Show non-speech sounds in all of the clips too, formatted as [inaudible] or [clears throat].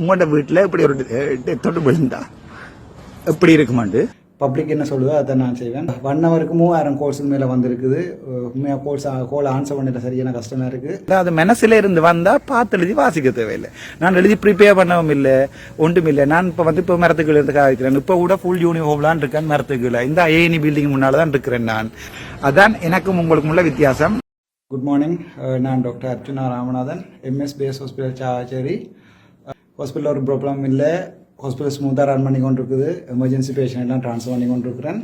உங்களோட வீட்டுல இப்படி ஒரு டெத்தோடு விழுந்தா? எப்படி இருக்குமாண்டு பப்ளிக் என்ன சொல்லுதோ அதை நான் செய்வேன். ஒன் ஹவருக்கு மூவாயிரம் கோர்ஸுக்கு மேலே வந்திருக்குது. உண்மையாக கோர்ஸ் கோல் ஆன்சர் பண்ணிட்ட சரியான கஷ்டமாக இருக்குது அதாவது மனசுல இருந்து வந்தா பார்த்து எழுதி வாசிக்க தேவையில்லை. நான் எழுதி ப்ரிப்பேர் பண்ணவும் இல்லை ஒன்றும் இல்லை. நான் இப்போ வந்து இப்போ மரத்துக்குள்ள இருந்து காய்க்கிறேன் இப்போ கூட ஃபுல் யூனிஃபார்ம்லாம் இருக்கேன் மரத்துக்குள்ள இந்த ஏனி பில்டிங் முன்னால தான் இருக்கிறேன் நான். அதான் எனக்கும் உங்களுக்கும் உள்ள வித்தியாசம். குட் மார்னிங் நான் doctor Archuna Ramanathan MS base hospital சாச்சேரி ஹாஸ்பிட்டலில் ஒரு ப்ராப்ளம் இல்லை. ஹாஸ்பிட்டல் ஸ்மூத்தாக ரன் பண்ணி கொண்டு இருக்குது எமர்ஜென்சி பேஷண்ட்லாம் எல்லாம் ட்ரான்ஸ்ஃபர் பண்ணி கொண்டு இருக்கிறேன்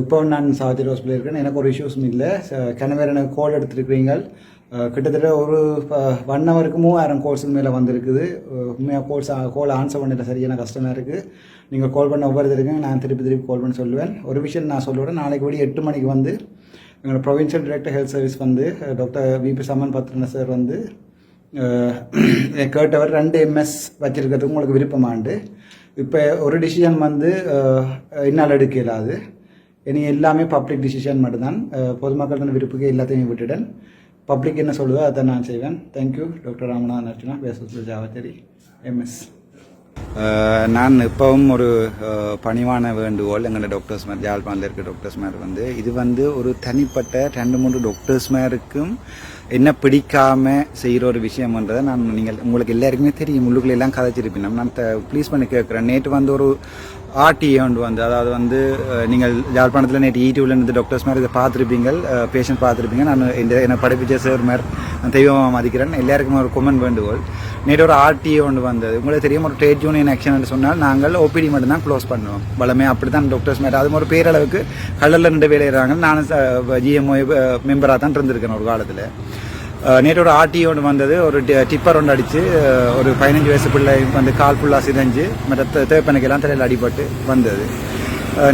இப்போ நான் சாவச்சேரி ஹாஸ்பிட்டல் இருக்கேன். எனக்கு ஒரு இஷ்யூஸும் இல்லை. கனவேர் எனக்கு கோல் எடுத்துருக்கிறீங்க கிட்டத்தட்ட ஒரு ஒன் ஹவருக்கு மூவாயிரம் கோல்ஸுக்கு மேலே வந்திருக்குது. உண்மையாக கோல்ஸ் கோல் ஆன்சர் பண்ணிட்ட சரியான கஷ்டமாக இருக்குது நீங்கள் கால் பண்ண ஒவ்வொருத்தருக்கும் நான் திருப்பி திருப்பி கால் பண்ணி சொல்லுவேன். ஒரு விஷயம் நான் சொல்லுவேன் நாளைக்கு விடிய எட்டு மணிக்கு வந்து எங்களோட ப்ரொவின்ஷியல் டிரெக்டர் ஹெல்த் சர்வீஸ் வந்து doctor VP Saman Pathirana sir வந்து [clears throat] கேட்டவர் ரெண்டு எம்எஸ் வச்சுருக்கிறதுக்கு உங்களுக்கு விருப்பமாண்டு. இப்போ ஒரு டிசிஷன் வந்து அஹ், என்னால் எடுக்க இயலாது. இனி எல்லாமே பப்ளிக் டிசிஷன் மட்டும்தான். பொதுமக்கள் தன் விருப்புக்கு எல்லாத்தையும் விட்டுடன். பப்ளிக் என்ன சொல்லுதோ அதை நான் செய்வேன். தேங்க்யூ டாக்டர் ராமநாதன் அர்ச்சனா பேசுவது ஜாவச்சேரி எம்எஸ் நான் இப்பவும் ஒரு பணிவான வேண்டுகோள் எங்களோட டாக்டர்ஸ் மாதிரி யாழ்ப்பாணத்தில் இருக்க டாக்டர்ஸ் மாதிரி வந்து இது வந்து ஒரு தனிப்பட்ட ரெண்டு மூன்று டாக்டர்ஸ் மாதிரிக்கும் என்ன பிடிக்காம செய்கிற ஒரு விஷயம்ன்றதை நான் நீங்கள் உங்களுக்கு எல்லாருக்குமே தெரியும். உள்ளுக்குள்ள எல்லாம் கதைச்சிருப்பேன். நான் ப்ளீஸ் பண்ணி கேட்குறேன். நேற்று வந்து ஒரு ஆர்டி ஒன்று வந்து அதாவது வந்து நீங்கள் ஜாழ்ப்பாணத்தில் நேற்று ஈடியூவில் e இருந்து டாக்டர்ஸ் மாதிரி இதை பார்த்துருப்பீங்க பேஷண்ட் பார்த்துருப்பீங்க. நான் இந்த என்னை படிப்பிச்ச சார் மாதிரி தெய்வமாக மதிக்கிறேன் எல்லாருக்குமே ஒரு கொமன் வேண்டுகோள். நேற்று ஒரு ஆர்டிஏ ஒன்று வந்தது. உங்களுக்கு தெரியும் ஒரு ட்ரேட் யூனியன் ஆக்ஷன் சொன்னால் நாங்கள் ஓபிடி மட்டும் தான் க்ளோஸ் பண்ணுவோம். பலமே அப்படி தான் டாக்டர்ஸ் மேட் அது ஒரு பேரளவுக்கு கடலில் ரெண்டு வேலையிறாங்க நானும் ஜிஎம்ஓ மெம்பராக தான் இருந்திருக்கேன் ஒரு காலத்தில். நேற்று ஒரு ஆர்டி ஒன்று வந்தது. ஒரு டிப்பர் ஒன்று அடித்து ஒரு பதினஞ்சு வயசு பிள்ளை வந்து கால் ஃபுல்லாக சிதைஞ்சு மற்ற தேப்பனுக்கெல்லாம் தலையில் அடிபட்டு வந்தது.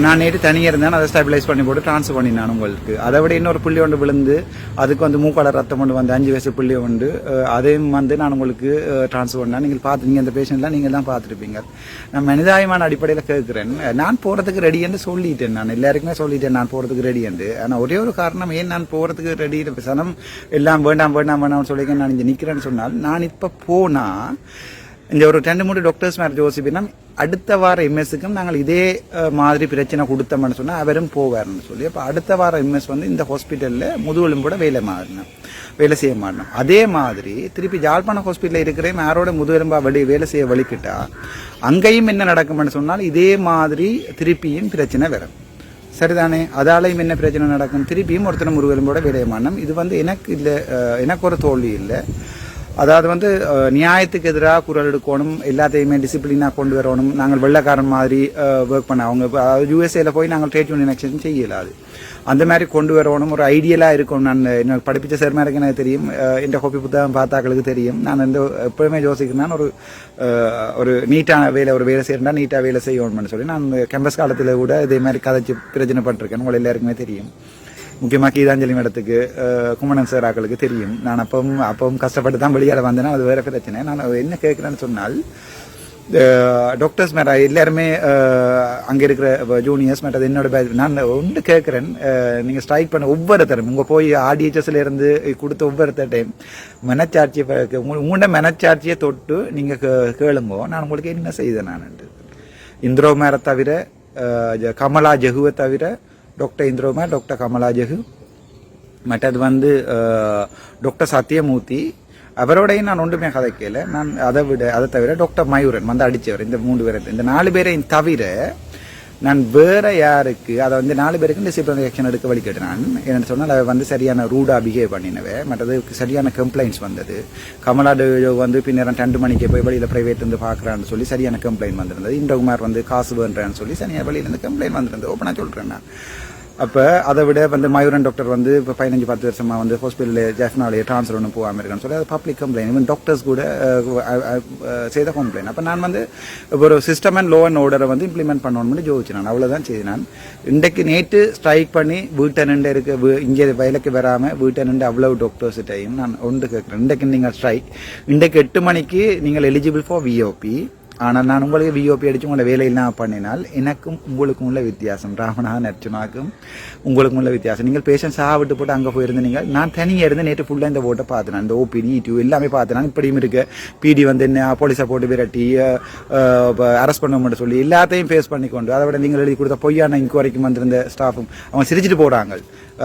நான் நேற்று தனியாக இருந்தேன். அதை ஸ்டெபிலைஸ் பண்ணி போட்டு ட்ரான்ஸ்ஃபர் பண்ணினான் உங்களுக்கு. அதை விட இன்னொரு புள்ளி ஒன்று விழுந்து அதுக்கு வந்து மூக்கால ரத்தம் ஒன்று வந்து அஞ்சு வயசு புள்ளி ஒன்று அதையும் வந்து நான் உங்களுக்கு ட்ரான்ஸ்ஃபர் பண்ணேன். நீங்கள் பார்த்து நீங்கள் அந்த பேஷண்ட்லாம் நீங்கள் தான் பார்த்துருப்பீங்க. நான் மனிதாயமான அடிப்படையில் கேட்குறேன். நான் போகிறதுக்கு ரெடி என்று சொல்லிட்டேன் நான். எல்லாருக்குமே சொல்லிட்டேன் நான் போகிறதுக்கு ரெடி என்று. ஆனால் ஒரே ஒரு காரணம் ஏன் நான் போகிறதுக்கு ரெடி சனம் எல்லாம் வேண்டாம் வேண்டாம் வேண்டாம்னு சொல்லி நான் இங்கே நிற்கிறேன்னு சொன்னால் நான் இப்போ போனால் இந்த ஒரு ரெண்டு மூணு டாக்டர்ஸ் மேரேஜ் யோசிப்பினா அடுத்த வார எம்எஸ்க்கும் நாங்கள் இதே மாதிரி பிரச்சனை கொடுத்தோம்னு சொன்னால் அவரும் போவார்னு சொல்லி அப்போ அடுத்த வார எம்எஸ் வந்து இந்த ஹாஸ்பிட்டலில் முதுகெலும்போட வேலை மாறினோம் வேலை செய்ய மாறணும். அதே மாதிரி திருப்பி ஜாழ்ப்பாண ஹாஸ்பிட்டலில் இருக்கிற யாரோட முதுகெலும்பா வழி வேலை செய்ய வலிக்கிட்டா அங்கேயும் என்ன நடக்கும்னு சொன்னால் இதே மாதிரி திருப்பியும் பிரச்சனை வரும். சரிதானே? அதாலையும் என்ன பிரச்சனை நடக்கும்? திருப்பியும் ஒருத்தர் முருகெலும்போட மாறணும். இது வந்து எனக்கு இல்லை எனக்கு ஒரு தோல்வி இல்லை. அதாவது வந்து நியாயத்துக்கு எதிராக குரல் எடுக்கணும் எல்லாத்தையுமே டிசிப்ளினாக கொண்டு வரணும். நாங்கள் வெள்ளைக்காரன் மாதிரி ஒர்க் பண்ண அவங்க அதாவது யூஎஸ்ஏல போய் நாங்கள் ட்ரேட் யூனியன் எக்ஸ்சேஞ்ச் செய்யலாது அந்த மாதிரி கொண்டு வரணும் ஒரு ஐடியலாக இருக்கும் நான் என்ன படிப்பிச்ச சேர்மாருக்கு எனக்கு தெரியும் என் இந்த கோப்பி புத்தகம் பார்த்தாக்களுக்கு தெரியும். நான் வந்து எப்பவுமே யோசிக்கிறேன் ஒரு ஒரு நீட்டான வேலை ஒரு வேலை செய்யறா நீட்டாக வேலை செய்யணும்னு சொல்லி நான் கேம்பஸ் காலத்தில் கூட இதே மாதிரி கதைச்சு பிரச்சனைப்பட்டிருக்கேன் உங்களை எல்லாருக்குமே தெரியும். முக்கியமாக கீதாஞ்சலி மேடத்துக்கு குமணன் சார் ஆக்களுக்கு தெரியும். நான் அப்பவும் அப்பவும் கஷ்டப்பட்டு தான் வெளியால் வந்தேன்னா அது வேற பிரச்சனை. நான் என்ன கேட்குறேன்னு சொன்னால் டாக்டர்ஸ் மேட எல்லாருமே அங்கே இருக்கிற ஜூனியர்ஸ் மேட் அது என்னோட batch. நான் ஒன்று கேட்குறேன் நீங்கள் ஸ்ட்ரைக் பண்ண ஒவ்வொருத்தரும் உங்கள் போய் ஆர்டிஹெச்எஸ்ல இருந்து கொடுத்த ஒவ்வொருத்தர் டைம் மனச்சாட்சியை உங்க- உங்களோட மனச்சாட்சியை தொட்டு நீங்கள் கேளுங்கோ. நான் உங்களுக்கு என்ன செய்தேன் நான் இந்திரோ மேரை தவிர கமலா ஜெகுவை தவிர டாக்டர் இந்திரகுமார் டாக்டர் கமலாஜகு மற்றது வந்து டாக்டர் சத்யமூர்த்தி அவரோடையும் நான் ஒன்றுமே கதைக்கல நான் அதை விட அதை தவிர டாக்டர் மயூரன் வந்து அடித்தவர் இந்த மூன்று பேரை இந்த நாலு பேரையும் தவிர நான் வேற யாருக்கு அதை வந்து நாலு பேருக்கு டிசிப்ளினரி ஆக்ஷன் எடுக்க வழி கேட்டேன் என்னன்னு சொன்னால் அவ வந்து சரியான ரூடாக பிஹேவ் பண்ணினவே. மற்றது சரியான கம்ப்ளைண்ட்ஸ் வந்தது. கமலா தேவ் வந்து பின்னர் ரெண்டு மணிக்கு போய் வெளியில் ப்ரைவேட் வந்து பார்க்குறான்னு சொல்லி சரியான கம்ப்ளைண்ட் வந்திருந்தது. இந்திரகுமார் வந்து காசு வேண்டான்னு சொல்லி சரியான வெளியிலேருந்து கம்ப்ளைண்ட் வந்திருந்தது. ஓப்பனாக சொல்கிறேன் நான். அப்போ அதை விட வந்து மயூரன் டாக்டர் வந்து இப்போ பதினஞ்சு பத்து வருஷமா வந்து ஹாஸ்பிட்டலில் ஜெஃப்னாலே ட்ரான்ஸ்ஃபர் ஒன்று போகாமல் இருக்கான்னு சொல்லி அது பப்ளிக் கம்ப்ளைண்ட் ஈவன் டாக்டர்ஸ் கூட செய்த கம்ப்ளைண்ட் அப்போ நான் வந்து ஒரு சிஸ்டம் அண்ட் லோ அண்ட் ஆர்டரை வந்து இம்ப்ளிமெண்ட் பண்ணணும்னு ஜோதிச்சு நான். அவ்வளோதான் செய்து நான். இன்றைக்கு நேற்று ஸ்ட்ரைக் பண்ணி வீட்டை நின்று இருக்க இங்கே வயலுக்கு வராமல் வீட்டை நின்று அவ்வளவு டாக்டர்ஸ்கிட்டையும் நான் ஒன்று கேட்குறேன். இன்றைக்கு நீங்கள் ஸ்ட்ரைக் இன்றைக்கு எட்டு மணிக்கு நீங்கள் எலிஜிபிள் ஃபார் விஓபி ஆனால் நான் உங்களுக்கு விஓபி அடித்து உங்களோட வேலையெல்லாம் பண்ணினால் எனக்கும் உங்களுக்கும் உள்ள வித்தியாசம். ராமநாதன் அர்ச்சனாக்கும் உங்களுக்கும் உள்ள வித்தியாசம். நீங்கள் பேஷண்ட் சாக விட்டு போட்டு அங்கே போயிருந்தீங்க. நான் தனியாக இருந்து நேற்று ஃபுல்லாக இந்த போட்டை பார்த்தேன். இந்த ஓபிடி டியூ எல்லாமே பார்த்தேன். இப்படியும் இருக்கு. பிடி வந்து என்ன போலீஸை போட்டு விரட்டி அரெஸ்ட் பண்ண மட்டும் சொல்லி எல்லாத்தையும் ஃபேஸ் பண்ணி கொண்டு அதை விட நீங்கள் எழுதி கொடுத்த பொய்யான இன்கொயரிக்கும் வந்திருந்த ஸ்டாஃபும் அவங்க சிரிச்சிட்டு போகிறாங்க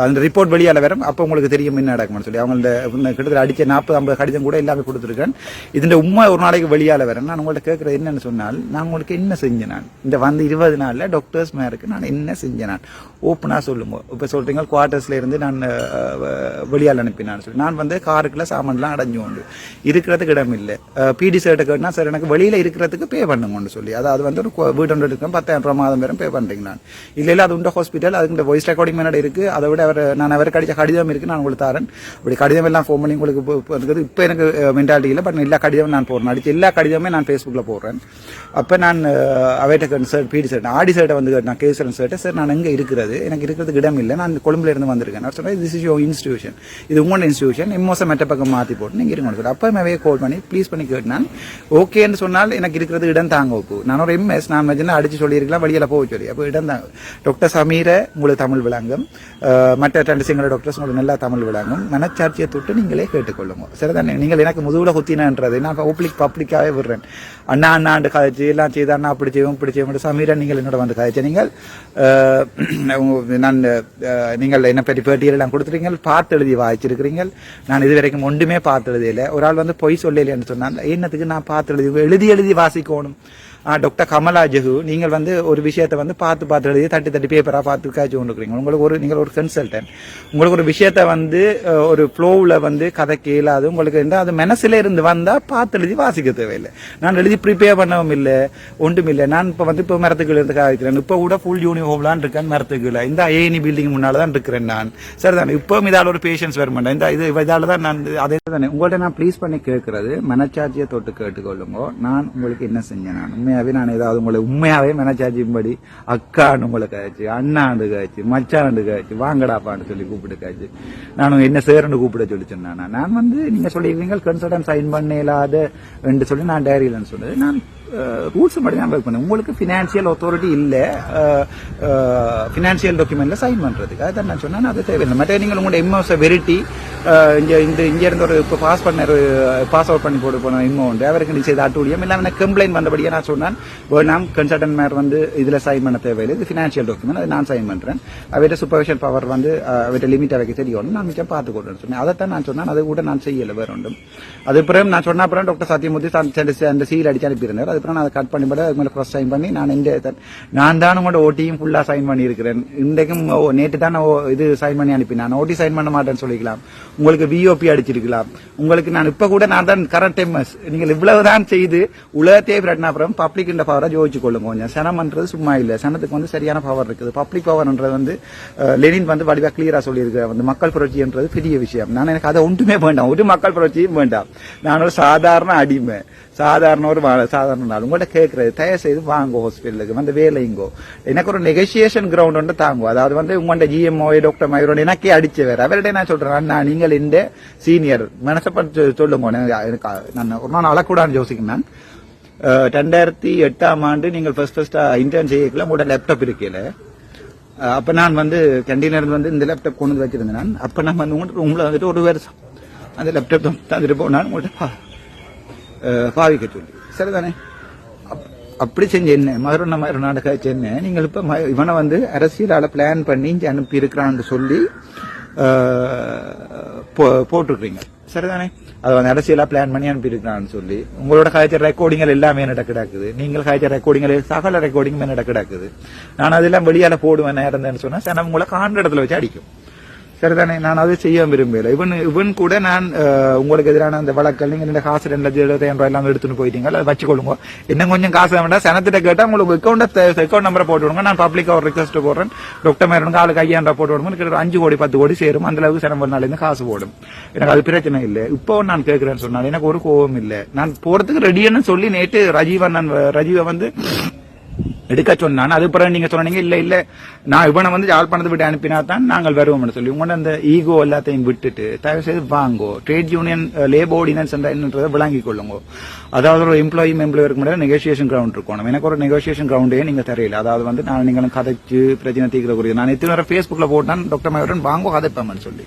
அந்த ரிப்போர்ட் வெளியால் வரும். அப்போ உங்களுக்கு தெரியும் என்ன நடக்கும்னு சொல்லி. அவங்க இந்த இந்த கிட்டத்தட்ட அடிச்ச நாற்பது ஐம்பது கடிதம் கூட எல்லாமே கொடுத்துருக்கேன். இதுல உண்மை ஒரு நாளைக்கு வெளியால வரேன் நான் உங்கள்கிட்ட கேட்குறது என்னன்னு சொன்னால் நான் உங்களுக்கு என்ன செஞ்சேன் நான் இந்த வந்து இருபது நாளில் டாக்டர்ஸ் மேருக்கு நான் என்ன செஞ்சேன் நான் ஓப்பனாக சொல்லுங்க. இப்போ சொல்கிறீங்க குவார்ட்டர்ஸில் இருந்து நான் வெளியால் வெளியால அனுப்பினான்னு சொல்லி. நான் வந்து காருக்குள்ள சாமான்லாம் அடைஞ்சு உண்டு இருக்கிறதுக்கு இடம் இல்லை. பிடி சர்ட்டை கேட்டா சார் எனக்கு வெளியில் இருக்கிறதுக்கு பே பண்ணுங்கன்னு சொல்லி. அதாவது வந்து ஒரு கு- வீடு ஒன்று இருக்கும் பத்தாயிரம் ரூபா மாதம் பேரும் பே பண்ணுறீங்க நான். இல்லை இல்லை அது உண்டு ஹாஸ்பிட்டல் அதுக்கு வாய்ஸ் ரெக்கார்டிங் மேனட் இருக்குது அதை விட அவர் நான் அவருக்கு அடித்த கடிதம் இருக்குது நான் உங்களுக்கு தரேன். அப்படி கடிதம் எல்லாம் ஃபோன் பண்ணி உங்களுக்கு இப்போ- இருக்குது. இப்போ எனக்கு மென்டாலிட்டி இல்லை பட் எல்லா கடிதமும் நான் போடுறேன். அடிச்ச எல்லா கடிதமே நான் ஃபேஸ்புக்கில் போடுறேன். அப்போ நான் அஹ், அவர்கிட்ட சார் பீடி சார். ஆடி சார்ட்டை வந்து கேட்டேன் கேசுறேன் சார்ட்ட சார் நான் எங்கே இருக்கிறது. எனக்கு இருக்கிறதுக்கு இடம் இல்லை. நான் கொழும்புல இருந்து வந்திருக்கேன். நான் சொன்னேன் திஸ் இஸ் யோ இன்ஸ்டியூஷன் இது உங்களோட இன்ஸ்டியூஷன் எம்மோச மெட்ட பக்கம் மாற்றி போட்டு நீங்கள் இருங்க. சார் அப்போ மேவே கால் பண்ணி ப்ளீஸ் பண்ணி கேட்டேன். ஓகேன்னு சொன்னால் எனக்கு இருக்கிறது இடம் தாங்க ஒப்பு. நான் ஒரு எம்எஸ் நான் மெஜினா அடிச்சு சொல்லியிருக்கலாம் வெளியில் போக சொல்லி. அப்போ இடம் தாங்க டாக்டர் சமீர உங்களுக்கு தமிழ் விளங்கும். மற்ற ரெண்டு சிங்கள டாக்டர்ஸ் உங்களுக்கு நல்லா தமிழ் விளங்கும். மனச்சாட்சியை தொட்டு நீங்களே கேட்டுக்கொள்ளுங்க. சரிதானே? நீங்கள் எனக்கு முதுகில் குத்தினன்றது. நான் பப்ளிக் பப்ளிக்காகவே விடுறேன். அண்ணா அண்ணாண்டு கதைச்சு எல்லாம் செய்த அண்ணா அப்படி செய்வோம் இப்படி செய்வோம் சமீரா நீங்கள் என்னோட வந்து கதைச்சு நீங்கள் நான் நீங்கள் என்ன பற்றி பேட்டியல் எல்லாம் கொடுத்துருக்கீங்க பார்த்து எழுதி வாய்ச்சிருக்கிறீங்க நான் இது வரைக்கும் ஒன்றுமே பார்த்து எழுதியில ஒரு ஆள் வந்து பொய் சொல்லலைன்னு சொன்னால் என்னத்துக்கு நான் பார்த்து எழுதி எழுதி எழுதி வாசிக்கணும்? டாக்டர் கமலா ஜெஹு நீங்கள் வந்து ஒரு விஷயத்தை வந்து பார்த்து பார்த்து எழுதி தட்டி தட்டி பேப்பராக பார்த்து காய்ச்சி கொண்டுக்கிறீங்க உங்களுக்கு ஒரு நீங்கள் ஒரு கன்சல்டன்ட் உங்களுக்கு ஒரு விஷயத்தை வந்து ஒரு ஃப்ளோவில் வந்து கதை கேளாது உங்களுக்கு இருந்தால் அது மனசில் இருந்து வந்தால் பார்த்து எழுதி வாசிக்க தேவையில்லை. நான் எழுதி ப்ரிப்பேர் பண்ணவும் இல்லை ஒன்றும் இல்லை. நான் இப்போ வந்து இப்போ மரத்துக்குள்ள இருந்து காய்க்கிறேன். இப்போ கூட ஃபுல் யூனிஃபார்ம்லாம் இருக்கேன் மரத்துக்குள்ள இந்த ஏனி பில்டிங் முன்னால் தான் இருக்கிறேன் நான். சரிதானே? இப்போ இதால் ஒரு பேஷன்ஸ் வர மாட்டேன். இந்த இது இதால் தான் நான் அதே தானே? உங்கள்கிட்ட நான் ப்ளீஸ் பண்ணி கேட்கறது மனச்சாட்சியை தொட்டு கேட்டுக்கொள்ளுங்க. நான் உங்களுக்கு என்ன செஞ்சேன் நான்? உண்மையாவே நான் ஏதாவது உங்களை உண்மையாவே மனச்சாட்சியும்படி அக்கான்னு உங்களை காய்ச்சி அண்ணாண்டு காய்ச்சி மச்சாண்டு காய்ச்சி வாங்கடாப்பான்னு சொல்லி கூப்பிட்டு காய்ச்சி. நான் என்ன சேரன்னு கூப்பிட சொல்லி சொன்னேன் நான். வந்து நீங்க சொல்லிடுவீங்க கன்சல்டன் சைன் பண்ண இல்லாத என்று சொல்லி நான் டைரியிலன்னு சொன்னது நான் ரூல்ஸ் மட்டும் தான் ஒர்க் பண்ணேன். உங்களுக்கு ஃபினான்ஷியல் அத்தாரிட்டி இல்லை ஃபினான்ஷியல் டாக்குமெண்ட்ல சைன் பண்றதுக்கு. அதான் நான் சொன்னேன் அது தேவையில்லை. மற்ற நீங்கள் உங்களோட எம்எஸ் வெரிட்டி இங்கே இந்த இங்கேருந்து ஒரு இப்போ பாஸ் பண்ண பாஸ் அவுட் பண்ணி போட்டு போன இன்னும் உண்டு அவருக்கு நீ செய்த அட்டூழியம் இல்லாமல் கம்ப்ளைண்ட் வந்தபடியே நான் சொன்னேன். நாம் கன்சல்டன்ட் மேர் வந்து இதில் சைன் பண்ண தேவையில்லை. இது ஃபினான்ஷியல் டாக்குமெண்ட் அதை நான் சைன் பண்ணுறேன் அவர்கிட்ட சூப்பர்விஷன் பவர் வந்து அவர்கிட்ட லிமிட் வைக்க தெரியும் நான் மிச்சம் பார்த்து கொடுறேன்னு சொன்னேன். அதைத்தான் நான் சொன்னேன். அதை கூட நான் செய்யலை வேறு ஒன்றும். அது பிறகு நான் சொன்ன அப்புறம் டாக்டர் சத்யமூர்த்தி அந்த- சீல் அடிச்சு அனுப்பியிருந்தார். அதுக்கப்புறம் நான் அதை கட் பண்ணி போட அதுக்கு மேலே சைன் பண்ணி நான் இந்த நான் தான் உங்களோட ஓட்டியும் ஃபுல்லாக சைன் பண்ணியிருக்கிறேன். இன்றைக்கும் ஓ- நேற்று தான் நான் ஓ- இது சைன் பண்ணி அனுப்பினேன். நான் ஓட்டி சைன் பண்ண மாட்டேன்னு சொல்லிக்கலாம். உங்களுக்கு விஓபி அடிச்சிருக்கலாம். உங்களுக்கு நான் இப்ப கூட நான் தான் கரண்ட் டைம் நீங்கள் இவ்வளவுதான் செய்து உலகத்தையே பிரட்னாபுரம் அப்புறம் பப்ளிக் இந்த பவரை ஜோதிச்சு கொள்ளுங்க. கொஞ்சம் சனம்ன்றது சும்மா இல்லை. சனத்துக்கு வந்து சரியான பவர் இருக்குது. பப்ளிக் பவர்ன்றது வந்து லெனின் வந்து வடிவா கிளியரா சொல்லியிருக்க வந்து மக்கள் புரட்சின்றது பெரிய விஷயம். நான் எனக்கு அதை ஒன்றுமே வேண்டாம். ஒரு மக்கள் புரட்சியும் வேண்டாம். நான் ஒரு சாதாரண அடிமை. சாதாரண ஒரு சாதாரண நாள். உங்கள்ட்ட கேட்கறது தயவு செய்து வாங்க ஹாஸ்பிட்டலுக்கு வந்து வேலைங்கோ எனக்கு ஒரு நெகோசியேஷன் கிரவுண்ட் வந்து தாங்க. அதாவது வந்து உங்கள்ட்ட ஜிஎம்ஓ டாக்டர் மயூரோட எனக்கே அடிச்சு வேற. அவர்கிட்ட நான் சொல்றேன் அண்ணா நீங்கள் இந்த சீனியர் மனசப்பட்டு சொல்லுங்க. எனக்கு- எனக்கு நான் ஒரு நாள் அழக்கூடாதுன்னு யோசிக்கிறேன் நான். ரெண்டாயிரத்தி எட்டாம் ஆண்டு நீங்கள் ஃபர்ஸ்ட் ஃபர்ஸ்டா இன்டர்ன் செய்யக்கல உங்களோட லேப்டாப் இருக்கல. அப்போ நான் வந்து கேண்டீன்ல வந்து இந்த லேப்டாப் கொண்டு வந்து வச்சிருந்தேன் நான். அப்போ நான் வந்து உங்கள்கிட்ட ரூம்ல வந்துட்டு ஒரு வருஷம் அந்த லேப்டாப் தந்துட்டு போனான் உங்கள்கிட்ட பாவிக்க சொல்லி சரிதானே அப்- அப்படி செஞ்ச என்ன மதுரை மாதிரி நாடக என்ன நீங்கள் இப்ப ம- இவனை வந்து அரசியலால பிளான் பண்ணி இங்கே அனுப்பி இருக்கிறான்னு சொல்லி போ- போட்டிருக்கிறீங்க சரிதானே அது வந்து அரசியலா பிளான் பண்ணி அனுப்பியிருக்கிறான்னு சொல்லி உங்களோட காய்ச்சல் ரெக்கார்டிங்கள் எல்லாமே என்னட்ட கிடக்குது நீங்கள் காய்ச்ச ரெக்கார்டிங்கள் சகல ரெக்கார்டிங் என்னட்ட கிடக்குது நான் அதெல்லாம் வெளியால போடுவேன் நேரம் சொன்னா சனம் உங்களை காண்ற இடத்துல வச்சு அடிக்கும் சரிதானே? நான் அதை செய்ய விரும்பல இவன் இவன் கூட நான் உங்களுக்கு எதிரான அந்த வழக்கல் நீங்க இந்த காசு ரெண்டு லட்சம் எழுபத்தாயிரம் ரூபாய் எல்லாம் எடுத்துட்டு போயிட்டீங்க அதை வச்சுக்கொள்ளுங்க. இன்னும் கொஞ்சம் காசு வேண்டாம் சனத்திட்ட கேட்டா உங்களுக்கு அக்கௌண்ட் அக்கௌண்ட் நம்பரை போட்டு விடுங்க. நான் பப்ளிக்கா ஒரு ரிக்வஸ்ட் போடுறேன். டாக்டர் மேரனுக்கு ஆளுக்கு ஐயாயிரம் போட்டு விடுங்க. எனக்கு ஒரு அஞ்சு கோடி பத்து கோடி சேரும். அந்த அளவுக்கு சனம் ஒரு நாளிலிருந்து காசு போடும். எனக்கு அது பிரச்சனை இல்லை. இப்போ நான் கேட்கிறேன்னு சொன்னால் எனக்கு ஒரு கோபம் இல்லை. நான் போறதுக்கு ரெடின்னு சொல்லி நேற்று ரஜீவ் அண்ணன் வ- ரஜீவை வந்து எடுக்க சொன்னான். அது பிறகு நீங்க சொன்னீங்க இல்ல இல்ல. நான் இவனை வந்து யாழ்ப்பாணத்தை விட்டு அனுப்பினா தான் நாங்கள் வருவோம்னு சொல்லி. உங்களோட அந்த ஈகோ எல்லாத்தையும் விட்டுட்டு தயவு செய்து வாங்கோ ட்ரேட் யூனியன் லேபர் ஆர்டினன்ஸ் என்னன்றதை விளங்கிக் கொள்ளுங்க. அதாவது ஒரு எம்ப்ளாயி எம்ப்ளாயருக்கு மட்டும் நெகோசியேஷன் கிரவுண்ட் இருக்கணும். எனக்கு ஒரு நெகோசியேஷன் கிரவுண்டே நீங்க தெரியல. அதாவது வந்து நான் நீங்களும் கதைச்சு பிரச்சனை தீர்க்கக்கூடிய நான் எத்தனை நேரம் ஃபேஸ்புக்ல போட்டான் டாக்டர் மயூரன் வாங்கோ கதைப்பேன் சொல்லி.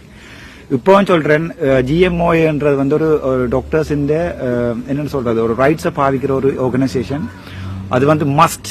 இப்போவும் சொல்றேன் ஜிஎம்ஓன்றது வந்து ஒரு டாக்டர்ஸ் இந்த என்னன்னு சொல்றது? ஒரு ரைட்ஸை பாவிக்கிற ஒரு ஆர்கனைசேஷன் அது வந்து must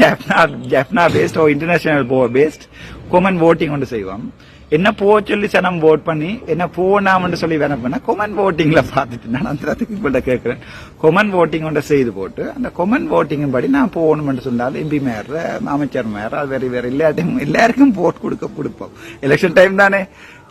Jaffna Jaffna based or international போ பேஸ்ட் கொமன் ஓட்டிங் ஒன்று செய்வோம். என்ன போ சொல்லி சனம் ஓட் பண்ணி என்ன போனாமன்னு சொல்லி வேணா பண்ண கொமன் ஓட்டிங்ல பார்த்துட்டு நான் அந்த இடத்துக்கு இப்ப கேட்கிறேன். கொமன் ஓட்டிங் ஒன்று செய்து போட்டு அந்த கொமன் ஓட்டிங் படி நான் போகணும்னு சொன்னால் எம்பி மேயர் அமைச்சர் மேயர் அது வேற வேற எல்லாத்தையும் எல்லாருக்கும் போட் கொடுக்க கொடுப்போம். எலெக்ஷன் டைம் தானே.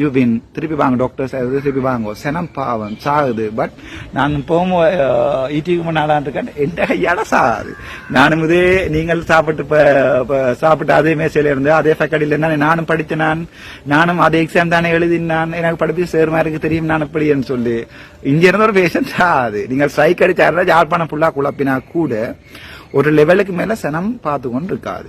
யூ வின் திருப்பி வாங்க டாக்டர்ஸ் திருப்பி வாங்க செனம் பாவம் சாகுது பட் நான் இப்பவும் ஈட்டிக்கு uh, முன்னாடி இருக்கேன் எந்த கையால சாகுது. நானும் இதே நீங்கள் சாப்பிட்டு இப்போ சாப்பிட்டு அதே மேசையில இருந்து அதே ஃபேக்கடியில் இருந்தானே நானும் படித்து நான். நானும் அதே எக்ஸாம் தானே எழுதினான் எனக்கு படிப்பு சேருமா இருக்கு தெரியும் நான் எப்படின்னு சொல்லி. இங்கே இருந்த ஒரு பேஷண்ட் சாகாது. நீங்கள் ஸ்ட்ரைக் அடிச்சாருந்தா யாழ்ப்பாணம் ஃபுல்லாக குழப்பினா கூட ஒரு லெவலுக்கு மேல சனம் பார்த்து கொண்டு இருக்காது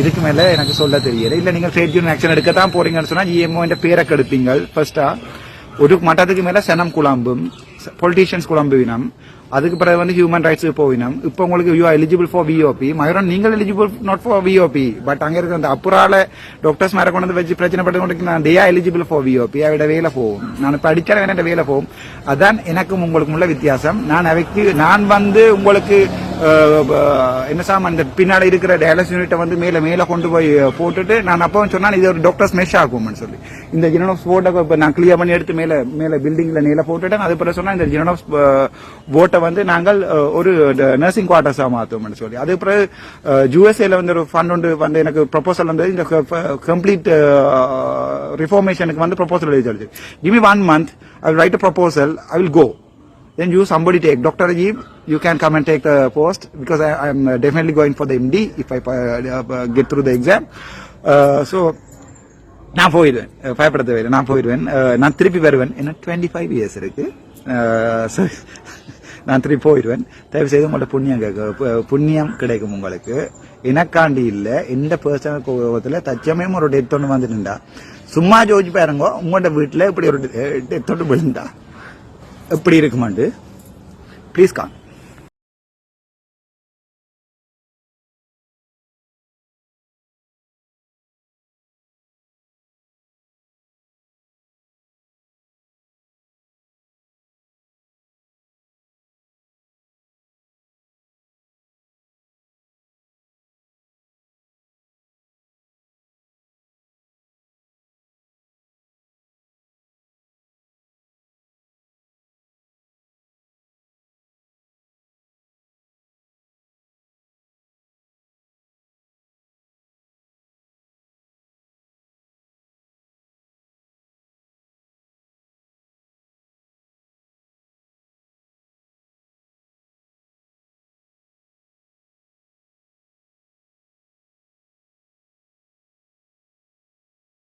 இதுக்கு மேல எனக்கு சொல்ல தெரியல. இல்ல நீங்க ட்ரேட் யூனியன் ஆக்ஷன் எடுக்க தான் போறீங்கன்னு சொன்னா ஜிஎம்ஓ என்ற பேரை கெடுப்பீங்க ஃபர்ஸ்டா ஒரு மட்டத்துக்கு மேல சனம் குழம்பும் பொலிட்டீஷியன்ஸ் குழம்புவினம் அதுக்கு பிறகு வந்து ஹியூமன் ரைட்ஸ் போவினம் இப்போ உங்களுக்கு you eligible for VOP Mayuran நீங்கள் eligible not for VOP but அங்க இருக்கிற அந்த அப்புறால டாக்டர்ஸ் மேல கொண்டு வந்து வச்சு பிரச்சனை பட்டு கொண்டு நான் டேயா எலிஜிபிள் ஃபார் விஓபி அவட வேலை போகும். நான் இப்ப அடிச்சாலும் வேணா வேலை போகும். அதான் எனக்கும் உங்களுக்கும் உள்ள வித்தியாசம். நான் அவைக்கு நான் வந்து உங்களுக்கு என்ன சாம் அந்த பின்னாடி இருக்கிற டயாலிசிஸ் யூனிட்டை வந்து மேல மேல கொண்டு போய் போட்டுட்டு நான் அப்பவும் சொன்னால் இது ஒரு டாக்டர்ஸ் மெஷ் ஆகும்னு சொல்லி. இந்த ஜினோஸ் போட்டை இப்போ நான் கிளியர் பண்ணி எடுத்து மேல மேல பில்டிங்ல மேலே போட்டுட்டேன். அது பிறகு சொன்னா இந்த ஜினோஸ் போட்டை வந்து நாங்கள் ஒரு நர்சிங் குவார்டர்ஸாக மாற்றுவோம்னு சொல்லி. அது பிறகு வந்து ஒரு ஃபண்ட் ஒன்று வந்து எனக்கு ப்ரொபோசல் வந்து இந்த கம்ப்ளீட் ரிஃபார்மேஷனுக்கு வந்து ப்ரொபோசல் எழுதி சொல்லுது give me one month I will write a proposal I will go then you somebody take Dr. Rajeev, you can come and take the post because I am uh, definitely going for the MD if I uh, uh, get through the exam. Uh, so நான் போயிடுவேன். Uh, அஹ் பயப்பட தேவையில்லை. நான் போயிடுவேன். நான் திருப்பி வருவேன். ஏன்னா டுவெண்ட்டி ஃபைவ் இயர்ஸ் இருக்கு [laughs] நான் திருப்பி போயிடுவேன். தயவு செய்து உங்கள்ட்ட புண்ணியம் கேட்க புண்ணியம் கிடைக்கும் உங்களுக்கு. எனக்காண்டி இல்லை. எந்த பர்சனல் கோபத்தில் தச்சமயம் ஒரு டெத் ஒன்று வந்துட்டுண்டா. சும்மா ஜோதிச்சு பாருங்க. உங்கள்ட்ட வீட்டில் இப்படி ஒரு டெத் ஒன்று விழுந்தா எப்படி இருக்குமாண்டு? ப்ளீஸ் கான்